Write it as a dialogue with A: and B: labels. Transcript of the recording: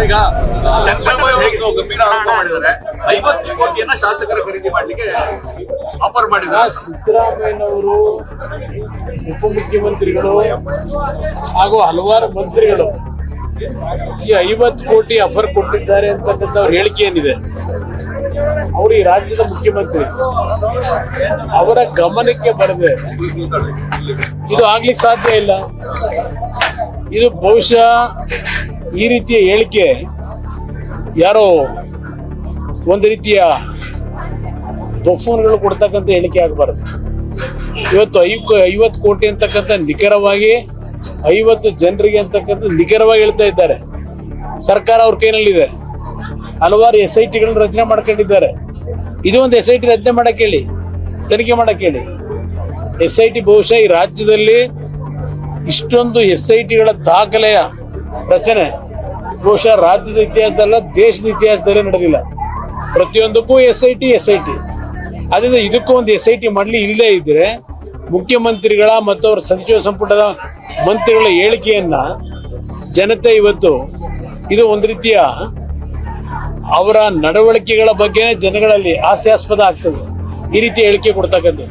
A: ಈಗ ಗಂಭೀರ ಆರೋಪ ಮಾಡಿದರೆ ಐವತ್ತು ಕೋಟಿಯನ್ನ ಶಾಸಕರ ಖರೀದಿ ಮಾಡ್ಲಿಕ್ಕೆ ಆಫರ್ ಮಾಡಿದ್ದಾರೆ.
B: ಸಿದ್ದರಾಮಯ್ಯನವರು ಉಪಮುಖ್ಯಮಂತ್ರಿಗಳು ಹಾಗೂ ಹಲವಾರು ಮಂತ್ರಿಗಳು ಈ ಐವತ್ತು ಕೋಟಿ ಆಫರ್ ಕೊಟ್ಟಿದ್ದಾರೆ ಅಂತಕ್ಕಂಥ ಅವ್ರ ಹೇಳಿಕೆ ಏನಿದೆ? ಅವರು ಈ ರಾಜ್ಯದ ಮುಖ್ಯಮಂತ್ರಿ. ಅವರ ಗಮನಕ್ಕೆ ಬರದೆ ಇದು ಆಗ್ಲಿಕ್ಕೆ ಸಾಧ್ಯ ಇಲ್ಲ. ಇದು ಬಹುಶಃ ಈ ರೀತಿಯ ಹೇಳಿಕೆ ಯಾರೋ ಒಂದು ರೀತಿಯ ಬಫೂನ್ಗಳು ಕೊಡ್ತಕ್ಕಂಥ ಹೇಳಿಕೆ ಆಗಬಾರದು. ಇವತ್ತು ಐವ ಐವತ್ತು ಕೋಟಿ ಅಂತಕ್ಕಂಥ ನಿಖರವಾಗಿ ಐವತ್ತು ಜನರಿಗೆ ಅಂತಕ್ಕಂಥ ನಿಖರವಾಗಿ ಹೇಳ್ತಾ ಇದ್ದಾರೆ. ಸರ್ಕಾರ ಅವ್ರ ಕೈನಲ್ಲಿದೆ. ಹಲವಾರು ಎಸ್ ಐ ಟಿಗಳನ್ನ ರಚನೆ ಮಾಡ್ಕೊಂಡಿದ್ದಾರೆ. ಇದು ಒಂದು ಎಸ್ ಐ ಟಿ ರಚನೆ ಮಾಡಕ್ಕೆ ಹೇಳಿ, ತನಿಖೆ ಮಾಡಕ್ಕೆ ಹೇಳಿ. ಎಸ್ ಐ ಟಿ ಬಹುಶಃ ಈ ರಾಜ್ಯದಲ್ಲಿ ಇಷ್ಟೊಂದು ಎಸ್ ಐ ಟಿಗಳ ದಾಖಲೆಯ ರಚನೆ ಬಹುಶಃ ರಾಜ್ಯದ ಇತಿಹಾಸದಲ್ಲ ದೇಶದ ಇತಿಹಾಸದಲ್ಲೇ ನಡೆದಿಲ್ಲ. ಪ್ರತಿಯೊಂದಕ್ಕೂ S I T S I T ಅದರಿಂದ ಇದಕ್ಕೂ ಒಂದು ಎಸ್ ಐ ಟಿ ಮಾಡಲಿ ಇಲ್ಲದೇ ಇದ್ರೆ ಮುಖ್ಯಮಂತ್ರಿಗಳ ಮತ್ತು ಅವರ ಸಚಿವ ಸಂಪುಟದ ಮಂತ್ರಿಗಳ ಹೇಳಿಕೆಯನ್ನ ಜನತೆ ಇವತ್ತು ಇದು ಒಂದು ರೀತಿಯ ಅವರ ನಡವಳಿಕೆಗಳ ಬಗ್ಗೆನೇ ಜನಗಳಲ್ಲಿ ಹಾಸ್ಯಾಸ್ಪದ ಆಗ್ತದೆ. ಈ ರೀತಿ ಹೇಳಿಕೆ ಕೊಡ್ತಕ್ಕಂಥದ್ದು.